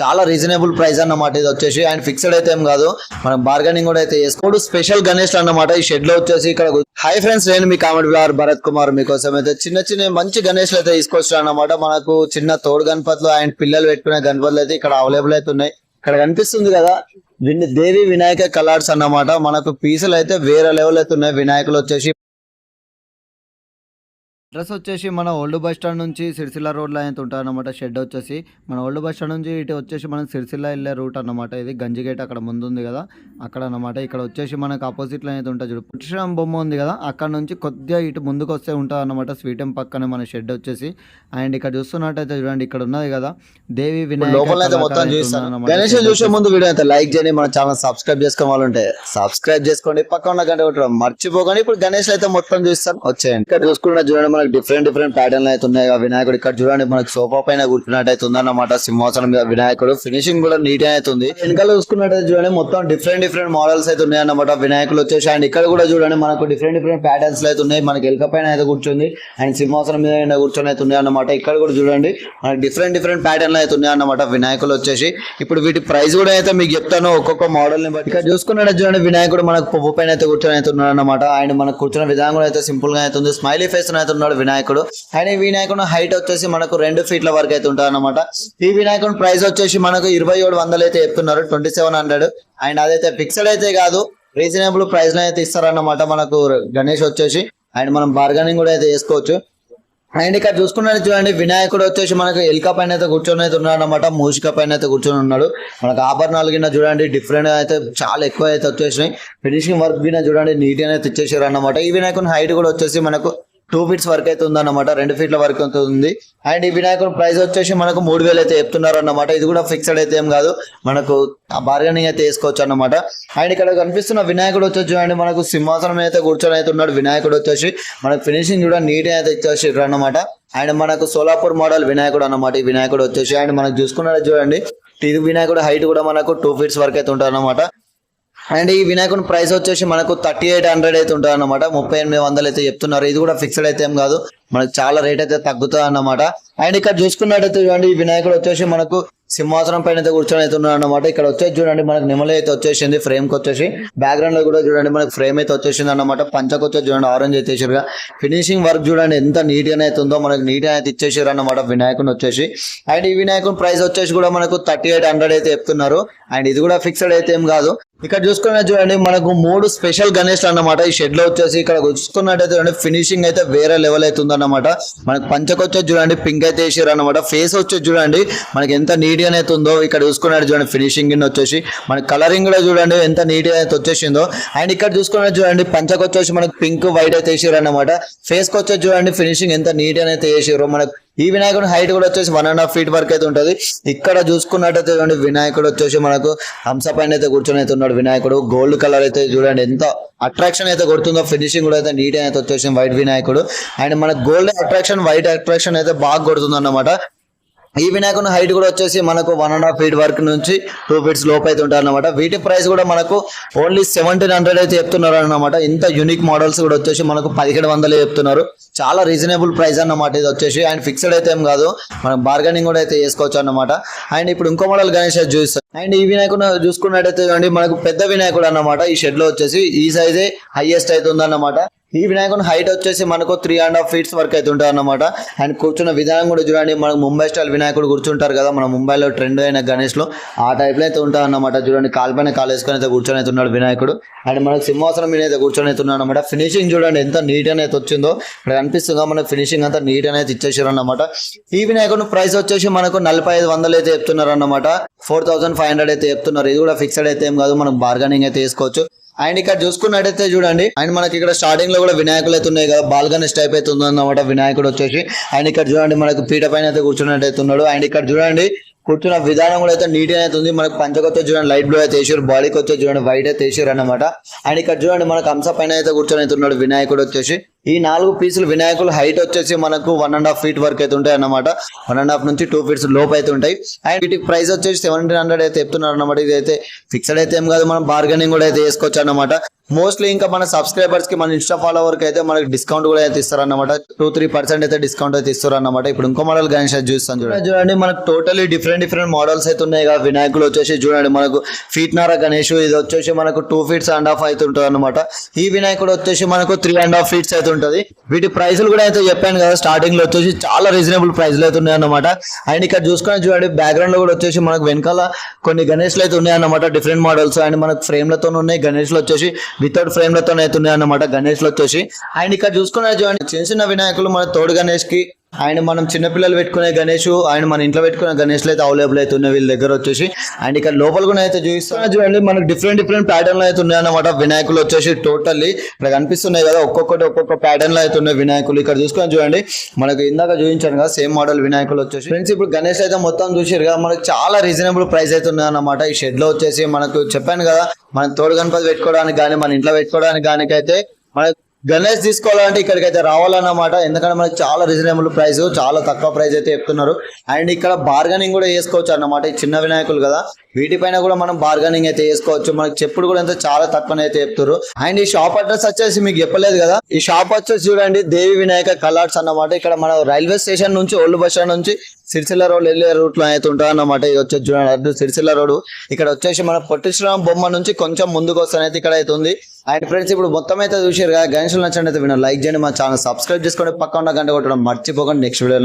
చాలా reasonable price అన్నమాట. ఇది వచ్చేసి అండ్ ఫిక్స్డ్ అయితే ఏం కాదు. మనం బార్గెనింగ్ కూడా అయితే చేసుకోడు స్పెషల్ గణేష్ అన్నమాట. ఈ షెడ్లో వచ్చేసి ఇక్కడ హై ఫ్రెండ్స్ నేను మీ కామెడీ బ్లాగర్ భరత్ కుమార్. మీకోసం అయితే చిన్న చిన్న మంచి గణేష్ అయితే తీసుకొచ్చాను అన్నమాట. మనకు చిన్న తోడు గణపతులు అండ్ పిల్లలు పెట్టుకునే గణపతులు అయితే ఇక్కడ అవైలబుల్ అయితే ఉన్నాయి. ఇక్కడ కనిపిస్తుంది కదా దేవి వినాయక కలర్స్ అన్నమాట. మనకు పీసులు అయితే వేరే లెవెల్ అయితే ఉన్నాయి. వినాయకులు వచ్చేసి అడ్రస్ వచ్చేసి మన ఓల్డ్ బస్ స్టాండ్ నుంచి సిరిసిల్ల రోడ్లో అయితే ఉంటుంది అనమాట షెడ్ వచ్చేసి మన ఓల్డ్ బస్ స్టాండ్ నుంచి ఇటు వచ్చేసి మనం సిరిసిల్ల వెళ్ళే రూట్ అన్నమాట. ఇది గంజిగేట్ అక్కడ ముందు ఉంది కదా. అక్కడ అన్నమాట. ఇక్కడ వచ్చేసి మనకు ఆపోజిట్లో అయితే ఉంటుంది చూడు. పుట్టుశ్రామ్ బొమ్మ ఉంది కదా. అక్కడ నుంచి కొద్దిగా ఇటు ముందుకు వస్తే ఉంటుంది అనమాట స్వీటం పక్కనే మన షెడ్ వచ్చేసి. అండ్ ఇక్కడ చూస్తున్నట్టయితే చూడండి ఇక్కడ ఉన్నది కదా. దేవి వినాయక ముందు వీడియో అయితే లైక్ చేయండి. మన ఛానల్ సబ్స్క్రైబ్ చేసుకోవాలంటే సబ్స్క్రైబ్ చేసుకోండి. పక్క ఉన్న గంట కొట్టడం మర్చిపోకండి. ఇప్పుడు గణేష్ అయితే మొత్తం చూస్తాను వచ్చేయండి. ఇక్కడ చూసుకున్న చూడండి మనకి డిఫరెంట్ డిఫరెంట్ ప్యాటర్న్ అయితే ఉన్నాయి. వినాయకుడు ఇక్కడ చూడండి మనకి సోఫా పైన కూర్చున్నట్టు అయితే ఉందన్నమాట. సింహాసనం మీద వినాయకుడు. ఫినిషింగ్ కూడా నీట్ అయితే ఉంది. వెనకాల చూసుకున్నట్టు చూడండి మొత్తం డిఫరెంట్ డిఫరెంట్ మోడల్స్ అయితే ఉన్నాయి అన్నమాట వినాయకులు వచ్చేసి అండ్ ఇక్కడ కూడా చూడండి మనకు డిఫరెంట్ డిఫరెంట్ ప్యాటర్న్స్ అయితే ఉన్నాయి. మనకి ఎలుక పైన అయితే కూర్చుంది అండ్ సింహాసనం మీద కూర్చొని అయితే ఉన్నాయి అన్నమాట ఇక్కడ కూడా చూడండి మనకి డిఫరెంట్ డిఫరెంట్ ప్యాటర్న్లు అయితే ఉన్నాయి అన్నమాట వినాయకులు వచ్చేసి. ఇప్పుడు వీటి ప్రైస్ కూడా అయితే మీకు చెప్తాను ఒక్కొక్క మోడల్ని బట్టి. ఇక్కడ చూసుకున్నట్టు చూడండి వినాయకుడు మనకు పువ్వు పైన అయితే కూర్చొని అయితే ఉన్నాడు అన్నమాట అండ్ మనకు కూర్చున్న విధానం కూడా అయితే సింపుల్గా అయితే ఉంది. స్మైలీ ఫేస్ అయితే ఉంటాడు వినాయకుడు. అండ్ ఈ వినాయకుడు హైట్ వచ్చేసి మనకు రెండు ఫీట్ల వరకు అయితే ఉంటాడు అనమాట ఈ వినాయకుడు ప్రైస్ వచ్చేసి మనకు ఇరవై ఏడు వందలు అయితే చెప్తున్నారు ట్వంటీ సెవెన్ హండ్రెడ్ అండ్ అదైతే ఫిక్స్డ్ అయితే కాదు రీజనబుల్ ప్రైస్లో అయితే ఇస్తారన్నమాట మనకు గణేష్ వచ్చేసి. అండ్ మనం బార్గెనింగ్ కూడా అయితే చేసుకోవచ్చు. అండ్ ఇక్కడ చూసుకున్నట్టు చూడండి వినాయకుడు వచ్చేసి మనకు ఎల్క పైన అయితే కూర్చొని అయితే ఉన్నాడు అనమాట మూషిక పైన అయితే కూర్చొని ఉన్నాడు. మనకు ఆభరణాలు కింద చూడండి డిఫరెంట్ అయితే చాలా ఎక్కువ అయితే వచ్చేసినాయి. ఫినిషింగ్ వర్క్ కింద చూడండి నీట్గా అయితే ఇచ్చేసారు అన్నమాట ఈ వినాయకుని హైట్ కూడా వచ్చేసి మనకు టూ ఫీట్స్ వరకు అయితే ఉందన్నమాట. రెండు ఫీట్ల వరకు అయితే ఉంది. అండ్ ఈ వినాయకుడు ప్రైస్ వచ్చేసి మనకు మూడు వేలు అయితే చెప్తున్నారు అన్నమాట ఇది కూడా ఫిక్స్డ్ అయితే ఏం కాదు. మనకు బార్గెనింగ్ అయితే వేసుకోవచ్చు అన్నమాట అండ్ ఇక్కడ కనిపిస్తున్న వినాయకుడు వచ్చేసి చూడండి మనకు సింహాసనం అయితే కూర్చొని అయితే ఉన్నాడు. వినాయకుడు వచ్చేసి మనకు ఫినిషింగ్ కూడా నీట్ అయితే ఇచ్చేసారు అన్నమాట అండ్ మనకు సోలాపూర్ మోడల్ వినాయకుడు అన్నమాట. ఈ వినాయకుడు వచ్చేసి అండ్ మనకు చూసుకున్నట్టు చూడండి ఇది వినాయకుడు హైట్ కూడా మనకు టూ ఫీట్స్ వరకు అయితే ఉంటుంది అన్నమాట అండ్ ఈ వినాయకుని ప్రైస్ వచ్చేసి మనకు థర్టీ ఎయిట్ హండ్రెడ్ అయితే ఉంటుంది అనమాట ముప్పై ఎనిమిది వందలు అయితే చెప్తున్నారు. ఇది కూడా ఫిక్స్డ్ అయితే ఏం కాదు. మనకు చాలా రేట్ అయితే తగ్గుతుంది అన్నమాట. అండ్ ఇక్కడ చూసుకున్నట్టయితే చూడండి ఈ వినాయకుడు వచ్చేసి మనకు సింహాసనం పైన అయితే కూర్చొని అయితే ఉన్నాడు అనమాట ఇక్కడ వచ్చేసి చూడండి మనకు నిమలి అయితే వచ్చేసింది ఫ్రేమ్కి వచ్చేసి. బ్యాక్గ్రౌండ్లో కూడా చూడండి మనకు ఫ్రేమ్ అయితే వచ్చేసింది అన్నమాట. పంచకు వచ్చేసి చూడండి ఆరెంజ్ అయితే వేసారుగా ఫినిషింగ్ వర్క్ చూడండి ఎంత నీట్గా అయితే ఉందో మనకు నీట్గా అయితే ఇచ్చేసారు అన్నమాట వినాయకుని వచ్చేసి. అండ్ ఈ వినాయకుని ప్రైస్ వచ్చేసి కూడా మనకు థర్టీ ఎయిట్ హండ్రెడ్ అయితే చెప్తున్నారు. అండ్ ఇది కూడా ఫిక్స్డ్ అయితే ఏం కాదు. ఇక్కడ చూసుకున్న చూడండి మనకు మూడు స్పెషల్ గణేష్ అన్నమాట. ఈ షెడ్లో వచ్చేసి ఇక్కడ చూసుకున్నట్టయితే చూడండి ఫినిషింగ్ అయితే వేరే లెవెల్ అవుతుంది ఉందన్నమాట మనకు పంచకు వచ్చేది చూడండి పింక్ అయితే వేసారు అన్నమాట ఫేస్ వచ్చేది చూడండి మనకి ఎంత నీట్గా అయితే ఉందో ఇక్కడ చూసుకున్నట్టు చూడండి ఫినిషింగ్ వచ్చేసి. మనకి కలరింగ్ కూడా చూడండి ఎంత నీట్గా అయితే వచ్చేసిందో. అండ్ ఇక్కడ చూసుకున్నట్టు చూడండి పంచకు వచ్చేసి మనకు పింక్ వైట్ అయితే వేసారు అనమాట ఫేస్కి వచ్చేసి చూడండి ఫినిషింగ్ ఎంత నీట్గా అయితే వేసారు మనకు ఈ వినాయకుడు హైట్ కూడా వచ్చేసి వన్ అండ్ హాఫ్ ఫీట్ వరకు అయితే ఉంటది. ఇక్కడ చూసుకున్నట్టయితే చూడండి వినాయకుడు వచ్చేసి మనకు హంస పైన అయితే కూర్చొని అయితే ఉన్నాడు. వినాయకుడు గోల్డ్ కలర్ అయితే చూడండి ఎంత అట్రాక్షన్ అయితే కొడుతుందో ఫినిషింగ్ కూడా అయితే నీట్ అయితే వచ్చేసి వైట్ వినాయకుడు. అండ్ మన గోల్డ్ అట్రాక్షన్ వైట్ అట్రాక్షన్ అయితే బాగా కొడుతుంది అన్నమాట ఈ వినాయకుని హైట్ కూడా వచ్చేసి మనకు వన్ అండ్ హాఫ్ ఫీట్ వరకు నుంచి టూ ఫీట్స్ లోపు అయితే ఉంటారు అనమాట వీటి ప్రైస్ కూడా మనకు ఓన్లీ సెవెంటీన్ హండ్రెడ్ అయితే చెప్తున్నారు అనమాట ఇంత యూనిక్ మోడల్స్ కూడా వచ్చేసి మనకు పదిహేడు వందలు చెప్తున్నారు. చాలా రీజనబుల్ ప్రైస్ అన్నమాట ఇది వచ్చేసి. అండ్ ఫిక్స్డ్ అయితే ఏం కాదు. మనం బార్గెనింగ్ కూడా అయితే చేసుకోవచ్చు అన్నమాట. అండ్ ఇప్పుడు ఇంకో మోడల్ గణేష్ చూస్తాం. అండ్ ఈ వినాయకుడు చూసుకున్నట్టయితే మనకు పెద్ద వినాయకుడు అన్నమాట. ఈ షెడ్లో వచ్చేసి ఈ సైజే హైయెస్ట్ అయితే ఉందన్నమాట. ఈ వినాయకుని హైట్ వచ్చేసి మనకు త్రీ అండ్ హాఫ్ ఫీట్స్ వరకు అయితే ఉంటారు అనమాట అండ్ కూర్చున్న విధానం కూడా చూడండి మనకు ముంబై స్టైల్ వినాయకుడు కూర్చుంటారు కదా మన ముంబైలో ట్రెండ్ అయిన గణేష్లో ఆ టైప్లో అయితే ఉంటారు అనమాట చూడండి కాలు కాలేసుకొని కాలు వేసుకొని అయితే కూర్చొని అయితే ఉన్నాడు వినాయకుడు. అండ్ మనకు సింహాసనం మీద అయితే కూర్చొని అయితే ఉన్నాడు అనమాట ఫినిషింగ్ చూడండి ఎంత నీట్ అనేది వచ్చిందో. ఇక్కడ కనిపిస్తుందో మనకు ఫినిషింగ్ అంతా నీట్ అనేది ఇచ్చేసారు అన్నమాట. ఈ వినాయకుడు ప్రైస్ వచ్చేసి మనకు నలభై ఐదు వందలు అయితే చెప్తున్నారు అనమాట ఫోర్ థౌసండ్ ఫైవ్ హండ్రెడ్ అయితే చెప్తున్నారు. ఇది కూడా ఫిక్స్డ్ అయితే ఏం కాదు మనం బార్గెనింగ్ అయితే చేసుకోవచ్చు. అండ్ ఇక్కడ చూసుకున్నట్టయితే చూడండి అండ్ మనకి ఇక్కడ స్టార్టింగ్లో కూడా వినాయకులు అయితే ఉన్నాయి కదా బాల్గణేష్ టైప్ అయితే ఉందన్నమాట వినాయకుడు వచ్చేసి. అండ్ ఇక్కడ చూడండి మనకు పీట పైన అయితే కూర్చున్నట్టు ఉన్నాడు. అండ్ ఇక్కడ చూడండి కూర్చున్న విధానం కూడా అయితే నీట్ అయితే ఉంది. మనకు పంచకొత్త చూడండి లైట్ బ్లూ అయితే వేసారు బాడీకి వచ్చే చూడండి వైట్ అయితే వేసారు అనమాట అండ్ ఇక్కడ చూడండి మనకు హంస పైన అయితే కూర్చొని అయితే ఉన్నాడు వినాయకుడు వచ్చేసి. ఈ నాలుగు పీసులు వినాయకులు హైట్ వచ్చేసి మనకు వన్ అండ్ హాఫ్ ఫీట్ వరకు అయితే ఉంటాయి అన్నమాట. వన్ అండ్ హాఫ్ నుంచి టూ ఫీట్స్ లోపు అయితే ఉంటాయి. అండ్ వీటి ప్రైస్ వచ్చేసి సెవెంటీన్ హండ్రెడ్ అయితే చెప్తున్నారు అనమాట ఇది అయితే ఫిక్స్డ్ అయితే ఏం కాదు మనం బార్గెనింగ్ కూడా అయితే చేసుకోవచ్చు అన్నమాట. మోస్ట్లీ ఇంకా మన సబ్స్క్రైబర్స్కి మన ఇన్స్టా ఫాలోవర్కి అయితే మనకి డిస్కౌంట్ కూడా అయితే ఇస్తారన్నమాట. టూ త్రీ పర్సెంట్ అయితే డిస్కౌంట్ అయితే ఇస్తారన్నమాట. ఇప్పుడు ఇంకో మోడల్ గణేష్ చూస్తాను చూడండి. చూడండి మనకు టోటలీ డిఫరెంట్ డిఫరెంట్ మోడల్స్ అయితే ఉన్నాయి. కదా వినాయకులు వచ్చేసి చూడండి మనకు ఫీట్ నార గణేష్ ఇది వచ్చేసి మనకు టూ ఫీట్స్ అండ్ హాఫ్ అయితే ఉంటుంది అనమాట ఈ వినాయకుడు వచ్చేసి మనకు త్రీ అండ్ హాఫ్ ఫీట్స్ అయితే ఉంటుంది. వీటి ప్రైస్లు కూడా అయితే చెప్పాను కదా స్టార్టింగ్లో వచ్చేసి చాలా రీజనబుల్ ప్రైస్లు అయితే ఉన్నాయి అన్నమాట అండ్ ఇక్కడ చూసుకొని చూడండి బ్యాక్గ్రౌండ్లో కూడా వచ్చేసి మనకు వెనకాల కొన్ని గణేష్లు అయితే ఉన్నాయి అనమాట డిఫరెంట్ మోడల్స్ అండ్ మనకు ఫ్రేమ్లతో ఉన్నాయి. గణేష్లు వచ్చేసి వితౌట్ ఫ్రేమ్లతో అన్నమాట గణేష్లో వచ్చేసి అండ్ ఇక్కడ చూసుకున్న చూడండి చిన్న చిన్న వినాయకులు మన తోడు గణేష్కి అండ్ మనం చిన్నపిల్లలు పెట్టుకునే గణేష్ అండ్ మన ఇంట్లో పెట్టుకునే గణేష్లు అయితే అవైలబుల్ అయితే ఉన్నాయి వీళ్ళ దగ్గర వచ్చేసి. అండ్ ఇక్కడ లోపల కూడా అయితే చూపిస్తున్నా చూడండి మనకు డిఫరెంట్ డిఫరెంట్ ప్యాటర్న్లు అయితే ఉన్నాయి అన్నమాట వినాయకులు వచ్చేసి టోటల్లీ ఇక్కడ కనిపిస్తున్నాయి కదా ఒక్కొక్కటి ఒక్కొక్క ప్యాటర్న్లు అయితే ఉన్నాయి వినాయకులు. ఇక్కడ చూసుకొని చూడండి మనకు ఇందాక చూపించాను కదా సేమ్ మోడల్ వినాయకులు వచ్చేసి. ఫ్రెండ్స్ ఇప్పుడు గణేష్ అయితే మొత్తం చూసారు కదా మనకు చాలా రీజనబుల్ ప్రైస్ అయితే ఉన్నాయి అన్నమాట ఈ షెడ్లో వచ్చేసి మనకు చెప్పాను కదా మనం తోడు గణపతి పెట్టుకోవడానికి కానీ మన ఇంట్లో పెట్టుకోవడానికి కానీ అయితే మనకు గణేష్ తీసుకోవాలంటే ఇక్కడికైతే రావాలన్నమాట. ఎందుకంటే మనకి చాలా రీజనబుల్ ప్రైస్ చాలా తక్కువ ప్రైస్ అయితే చెప్తున్నారు. అండ్ ఇక్కడ బార్గెనింగ్ కూడా చేసుకోవచ్చు అన్నమాట. ఈ చిన్న వినాయకులు కదా. వీటిపైన కూడా మనం బార్గెనింగ్ అయితే చేసుకోవచ్చు. మనకి చెప్పుడు కూడా ఎంత చాలా తక్కువ అయితే చెప్తారు అండ్ ఈ షాప్ అడ్రస్ వచ్చేసి మీకు చెప్పలేదు కదా. ఈ షాప్ వచ్చేసి చూడండి దేవి వినాయక కలర్స్ అన్నమాట. ఇక్కడ మన రైల్వే స్టేషన్ నుంచి ఓల్డ్ బస్ స్టాండ్ నుంచి సిరిసిల్ల రోడ్ వెళ్ళే రూట్లో అయితే ఉంటుంది అన్నమాట. ఇది వచ్చేసి చూడండి అటు సిరిసిల్ల రోడ్ ఇక్కడ వచ్చేసి మన పొట్టిశ్రామ బొమ్మ నుంచి కొంచెం ముందుకు వస్తానైతే ఇక్కడ అయితే ఉంది అండ్ ఫ్రెండ్స్ ఇప్పుడు మొత్తం అయితే చూసారు కదా. గణేష్ నచ్చండి అయితే విన లైక్ చేయండి. మా ఛానల్ సబ్స్క్రైబ్ చేసుకోండి పక్క ఉన్న గంట కొట్టడం మర్చిపోకండి. Next video